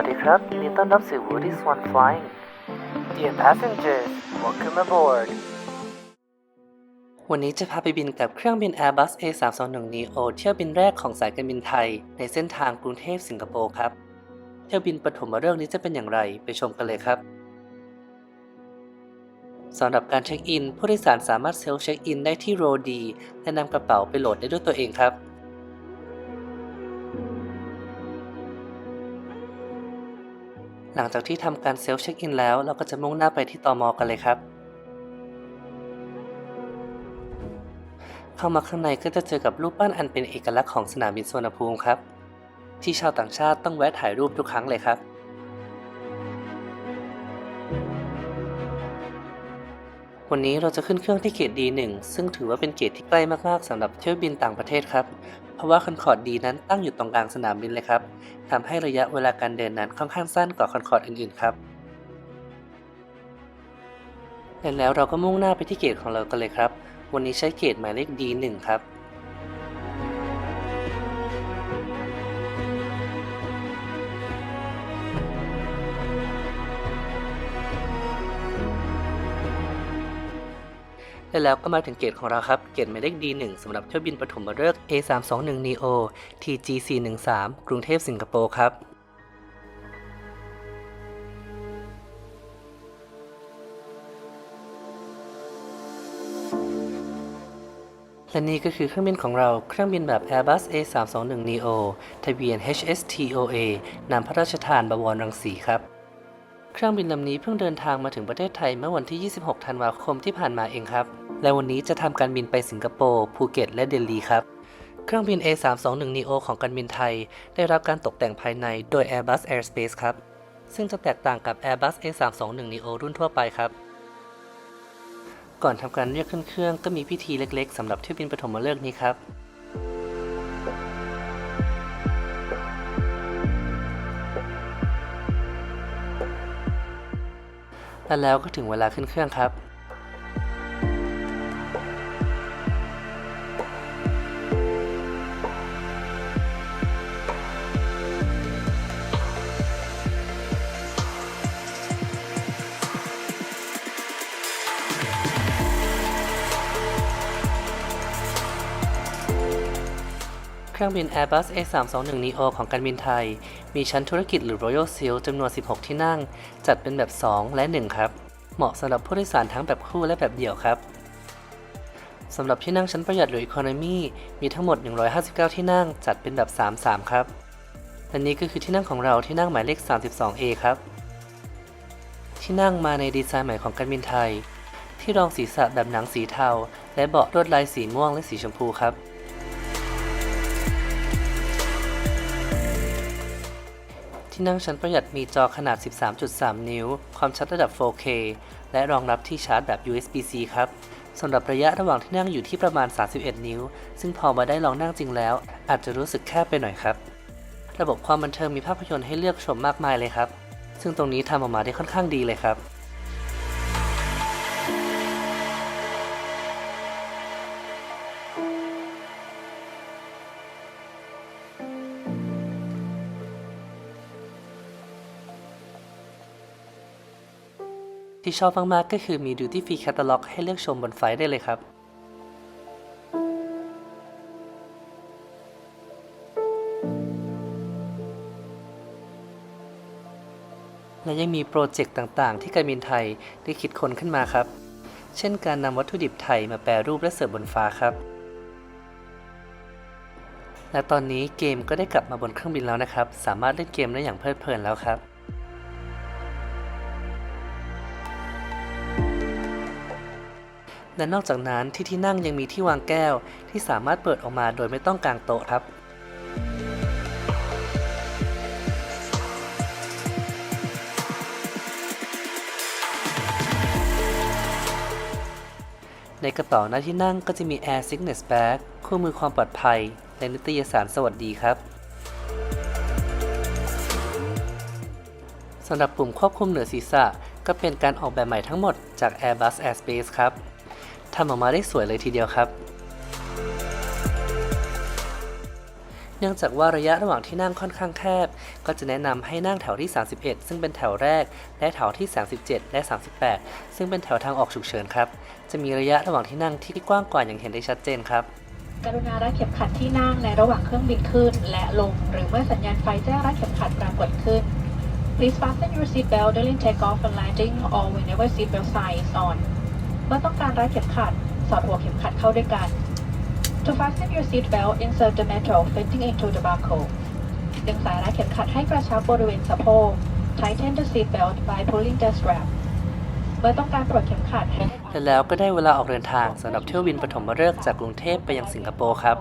วัสดีครับยินดีต้อนรับสู่ Woody Swan Flying Dear passengers welcome aboard วันนี้จะพาไปบินกับเครื่องบิน Airbus A321 neo เที่ยวบินแรกของสายการบินไทย ในเส้นทางกรุงเทพสิงคโปร์ครับ เที่ยวบินปฐมฤกษ์นี้จะเป็นอย่างไรไปชมกันเลยครับสำหรับการเช็คอิน ผู้โดยสารสามารถเซลฟ์เช็คอินได้ที่โรดีและนำกระเป๋าไปโหลดได้ด้วยตัวเองครับ หลังจากที่ทำการเซลฟ์เช็คอินแล้ว เราก็จะมุ่งหน้าไปที่ตอมอกันเลยครับ เข้ามาข้างในก็จะเจอกับรูปปั้นอันเป็นเอกลักษณ์ของสนามบินสุวรรณภูมิครับ ที่ชาวต่างชาติต้องแวะถ่ายรูปทุกครั้งเลยครับ วันนี้เราจะขึ้นเครื่องที่เกต D1 ซึ่งถือว่าเป็นเกตที่ใกล้มากๆสำหรับเที่ยวบินต่างประเทศครับ เพราะว่าคอนคอร์ดดีนั้นตั้งอยู่ตรงกลางสนามบินเลยครับทำให้ระยะเวลาการเดินนั้นค่อนข้างสั้นกว่าคอนคอร์ดอื่นๆครับและแล้วเราก็มุ่งหน้าไปที่เกตของเรากันเลยครับ วันนี้ใช้เกตหมายเลข D1 ครับ และแล้วก็มาถึงเกตของเราครับ เกตหมายเลข D1 สำหรับเที่ยวบินปฐมฤกษ์ A321 neo TG413 กรุงเทพสิงคโปร์ครับและนี่ก็คือเครื่องบินของเราเครื่องบินแบบ Airbus A321 neo ทะเบียน HSTOA นามพระราชทานบวรรังสีครับ เครื่องบินลำนี้เพิ่งเดินทางมาถึงประเทศไทยเมื่อวันที่ 26 ธันวาคมที่ผ่านมาเองครับ และวันนี้จะทำการบินไปสิงคโปร์ภูเก็ต และเดลีครับ เครื่องบิน A321 neo ของการบินไทย ได้รับการตกแต่งภายในโดย Airbus Airspace ครับ ซึ่งจะแตกต่างกับ Airbus A321 neo รุ่นทั่วไปครับ ก่อนทำการเรียกขึ้นเครื่องก็มีพิธีเล็กๆสำหรับเที่ยวบินปฐมฤกษ์นี้ครับ และแล้วก็ถึงเวลาขึ้นเครื่องครับ รื่องบิน Airbus A321 neo ของการบินไทย มีชั้นธุรกิจหรือ Royal Seal จำนวน 16 ที่นั่ง จัดเป็นแบบ 2 และ 1 ครับ เหมาะสำหรับผู้โดยสารทั้งแบบคู่และแบบเดี่ยวครับสำหรับที่นั่งชั้นประหยัดหรือ Economy มีทั้งหมด 159 ที่นั่ง จัดเป็นแบบ 3-3 ครับและนี้ก็คือที่นั่งของเราที่นั่งหมายเลข 32A ครับ ที่นั่งมาในดีไซน์ใหม่ของการบินไทย ที่รองศีรษะแบบหนังสีเทา และเบาะลวดลายสีม่วงและสีชมพูครับ ที่นั่งชั้นประหยัดมีจอขนาด 13.3 นิ้ว ความชัดระดับ 4K และรองรับที่ชาร์จแบบ USB-C ครับสำหรับระยะระหว่างที่นั่งอยู่ที่ประมาณ 31 นิ้ว ซึ่งพอมาได้ลองนั่งจริงแล้ว อาจจะรู้สึกแคบไปหน่อยครับ ระบบความบันเทิงมีภาพยนตร์ให้เลือกชมมากมายเลยครับ ซึ่งตรงนี้ทำออกมาได้ค่อนข้างดีเลยครับ ที่ชอบมากๆก็คือมี Duty Free Catalog ให้เลือกชมบนไฟได้เลยครับและยังมีโปรเจกต์ต่างๆ ที่การบินไทยได้คิดค้นขึ้นมาครับ เช่นการนำวัตถุดิบไทยมาแปรรูปและเสิร์ฟบนฟ้าครับ และตอนนี้เกมก็ได้กลับมาบนเครื่องบินแล้วนะครับ สามารถเล่นเกมได้อย่างเพลิดเพลินแล้วครับ และนอกจากนั้นที่ที่นั่งยังมีที่วางแก้ว ที่สามารถเปิดออกมาโดยไม่ต้องกางโต๊ะครับในกระเป๋าหน้าที่นั่งก็จะมี Air Sickness Bag คู่มือความปลอดภัย และนิตยสารสวัสดีครับ สำหรับปุ่มควบคุมเหนือศีรษะ ก็เป็นการออกแบบใหม่ทั้งหมดจาก Airbus Airspace ครับ ทำออกมาได้สวยเลยทีเดียวครับ เนื่องจากว่าระยะระหว่างที่นั่งค่อนข้างแคบ ก็จะแนะนำให้นั่งแถวที่ 31 ซึ่งเป็นแถวแรก และแถวที่ 37 และ 38 ซึ่งเป็นแถวทางออกฉุกเฉินครับ จะมีระยะระหว่างที่นั่งที่กว้างกว่าอย่างเห็นได้ชัดเจนครับกรุณารัดเข็มขัดที่นั่งในระหว่างเครื่องบินขึ้น และลง หรือเมื่อสัญญาณไฟแจ้งรัดเข็มขัดปรากฏขึ้น Please fasten your seat belt during takeoff and landing or whenever seat belt sign is on เมื่อต้องการรัดเข็มขัด สอดหัวเข็มขัดเข้าด้วยกัน To fasten your seat belt insert the metal fitting into the buckle ดึงสายรัดเข็มขัดให้กระชับบริเวณสะโพก Tighten the seat belt by pulling the strap เมื่อต้องการปลดเข็มขัดให้และแล้วก็ได้เวลาออกเดินทางสำหรับเที่ยวบินปฐมฤกษ์จากกรุงเทพไปยังสิงคโปร์ครับ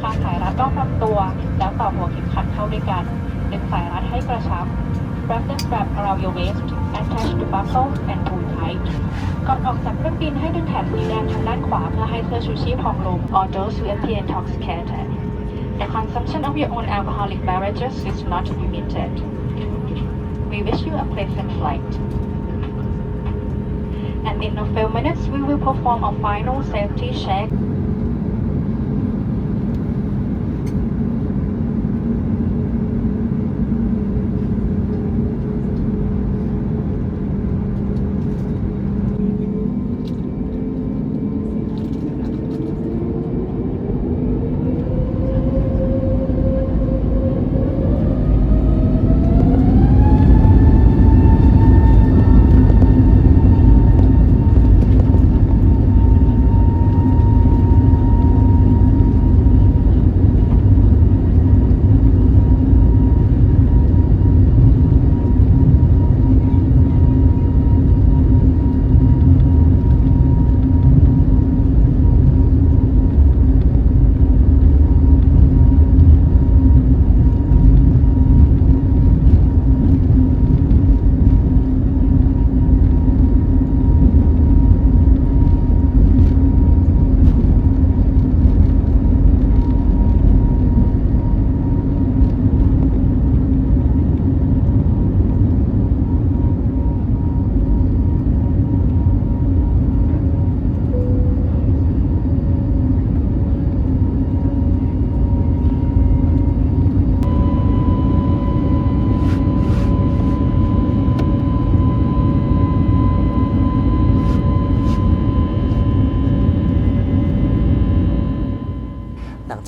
คาดสายรัดรอบลำตัว แล้วต่อหัวเข็มขัดเข้าด้วยกันดึงสายรัดให้กระชับ Wrap the strap around your waist attach the buckle and pull tight ก่อนออกจากเครื่องบินให้ดึงแถบสีแดงทางด้านขวาเพื่อให้เสื้อชูชีพพองลม or those who appear intoxicated The consumption of your own alcoholic beverages is not permitted We wish you a pleasant flight and in a few minutes we will perform a final safety check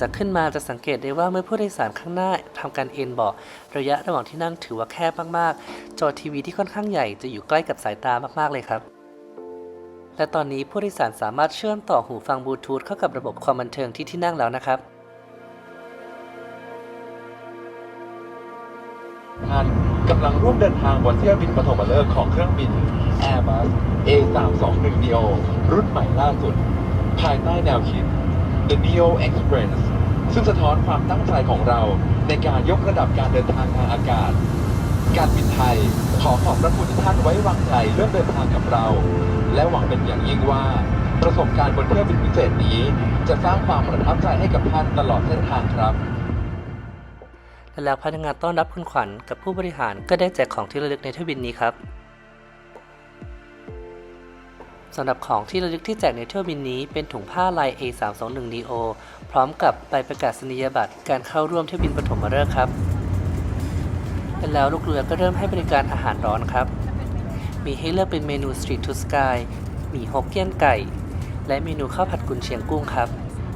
จากขึ้นมาจะสังเกตได้ว่าเมื่อผู้โดยสารข้างหน้าทำการเอนเบาะระยะระหว่างที่นั่งถือว่าแคบมากๆ จอทีวีที่ค่อนข้างใหญ่จะอยู่ใกล้กับสายตามากๆเลยครับ และตอนนี้ผู้โดยสารสามารถเชื่อมต่อหูฟังบลูทูธเข้ากับระบบความบันเทิงที่ที่นั่งแล้วนะครับท่านกำลังร่วมเดินทางบนเที่ยวบินปฐมฤกษ์ของเครื่องบิน Airbus A321neo รุ่นใหม่ล่าสุด ภายใต้แนวคิด The Neo Express ซึ่งสะท้อนความตั้งใจของเราในการยกระดับการเดินทางทางอากาศ การบินไทยขอขอบพระคุณที่ท่านไว้วางใจเรื่องเดินทางกับเรา และหวังเป็นอย่างยิ่งว่า ประสบการณ์บนเที่ยวบินพิเศษนี้ จะสร้างความประทับใจให้กับท่านตลอดเส้นทางครับและแล้วพนักงานต้อนรับคุณขวัญกับผู้บริหารก็ได้แจกของที่ระลึกในเที่ยวบินนี้ครับสำหรับของที่ระลึกที่แจกในเที่ยวบินนี้เป็นถุงผ้าลาย A321 Neo พร้อมกับใบประกาศนียบัตรการเข้าร่วมเที่ยวบินปฐมฤกษ์ครับและแล้วลูกเรือก็เริ่มให้บริการอาหารร้อนครับ มีให้เลือกเป็นเมนู Street to Sky หมี่ฮกเกี้ยนไก่ และเมนูข้าวผัดกุนเชียงกุ้งครับ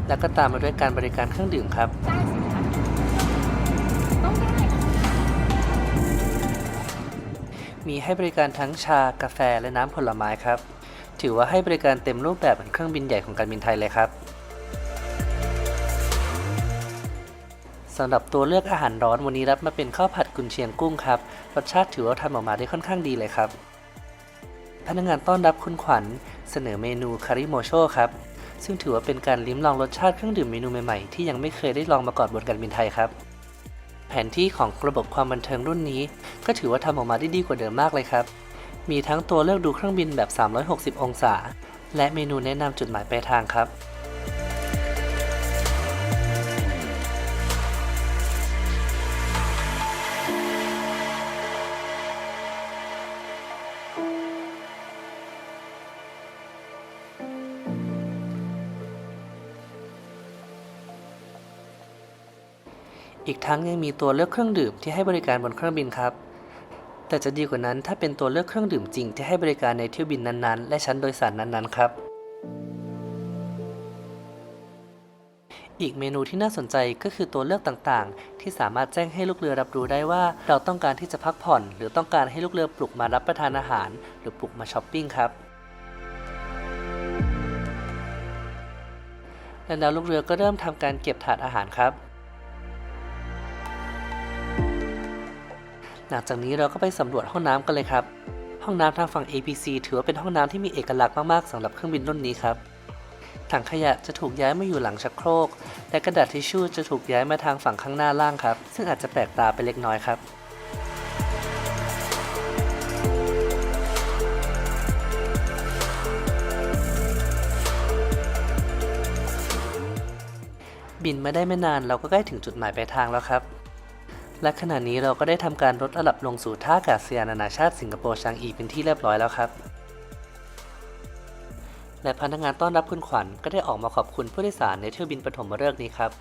แล้วก็ตามมาด้วยการบริการเครื่องดื่มครับมีให้บริการทั้งชา กาแฟ และน้ำผลไม้ครับ ถือว่าให้บริการเต็มรูปแบบเหมือนเครื่องบินใหญ่ของการบินไทยเลยครับ สำหรับตัวเลือกอาหารร้อนวันนี้รับมาเป็นข้าวผัดกุนเชียงกุ้งครับ รสชาติถือว่าทำออกมาได้ค่อนข้างดีเลยครับ พนักงานต้อนรับคุณขวัญเสนอเมนูคาริโมโชครับ ซึ่งถือว่าเป็นการลิ้มลองรสชาติเครื่องดื่มเมนูใหม่ๆ ที่ยังไม่เคยได้ลองมาก่อนบนการบินไทยครับ แผนที่ของระบบความบันเทิงรุ่นนี้ ก็ถือว่าทำออกมาได้ดีกว่าเดิมมากเลยครับ มีทั้งตัวเลือกดูเครื่องบินแบบ 360 องศา และเมนูแนะนำจุดหมายปลายทางครับ อีกทั้งยังมีตัวเลือกเครื่องดื่มที่ให้บริการบนเครื่องบินครับ แต่จะดีกว่านั้นถ้าเป็นตัวเลือกเครื่องดื่มจริงที่ให้บริการในเที่ยวบินนั้นๆ และชั้นโดยสารนั้นๆ ครับ อีกเมนูที่น่าสนใจก็คือตัวเลือกต่างๆ ที่สามารถแจ้งให้ลูกเรือรับรู้ได้ว่า เราต้องการที่จะพักผ่อน หรือต้องการให้ลูกเรือปลุกมารับประทานอาหาร หรือปลุกมาช้อปปิ้งครับและแล้วลูกเรือก็เริ่มทำการเก็บถาดอาหารครับ หลังจากนี้เราก็ไปสำรวจห้องน้ำกันเลยครับ ห้องน้ำทางฝั่ง APC ถือว่าเป็นห้องน้ำที่มีเอกลักษณ์มากๆสำหรับเครื่องบินรุ่นนี้ครับ ถังขยะจะถูกย้ายมาอยู่หลังชักโครก และกระดาษทิชชู่จะถูกย้ายมาทางฝั่งข้างหน้าล่างครับ ซึ่งอาจจะแปลกตาไปเล็กน้อยครับบินมาได้ไม่นานเราก็ใกล้ถึงจุดหมายปลายทางแล้วครับ และขณะนี้เราก็ได้ทำการลดระดับลงสู่ท่าอากาศยานนานาชาติสิงคโปร์ชางอีเป็นที่เรียบร้อยแล้วครับ และพนักงานต้อนรับคุณขวัญก็ได้ออกมาขอบคุณผู้โดยสารในเที่ยวบินปฐมฤกษ์นี้ครับ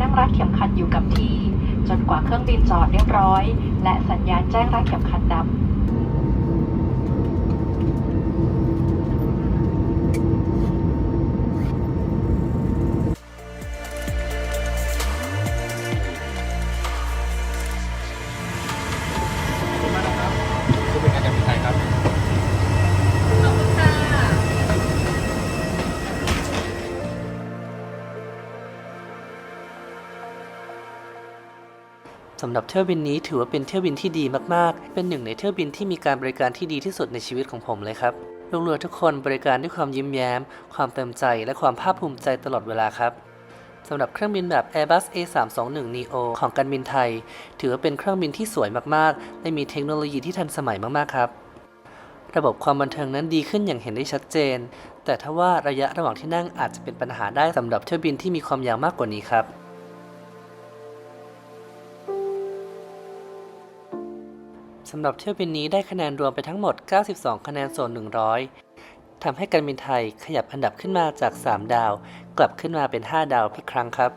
นั่งรัดเข็มขัดอยู่กับที่ จนกว่าเครื่องบินจอดเรียบร้อย และสัญญาณแจ้งรัดเข็มขัดดับ สำหรับเที่ยวบินนี้ถือว่าเป็นเที่ยวบินที่ดีมากๆ เป็นหนึ่งในเที่ยวบินที่มีการบริการที่ดีที่สุดในชีวิตของผมเลยครับลูกเรือทุกคนบริการด้วยความยิ้มแย้ม ความเต็มใจ และความภาคภูมิใจตลอดเวลาครับสำหรับเครื่องบินแบบ Airbus A321 neo ของการบินไทย ถือว่าเป็นเครื่องบินที่สวยมากๆ และมีเทคโนโลยีที่ทันสมัยมากๆครับระบบความบันเทิงนั้นดีขึ้นอย่างเห็นได้ชัดเจน แต่ถ้าว่าระยะระหว่างที่นั่งอาจจะเป็นปัญหาได้สำหรับเที่ยวบินที่มีความยาวมากกว่านี้ครับ สำหรับเที่ยวบินนี้ได้คะแนนรวมไปทั้งหมด 92 คะแนนส่วน 100 ทำให้การบินไทยขยับอันดับขึ้นมาจาก 3 ดาว กลับขึ้นมาเป็น 5 ดาวอีกครั้งครับ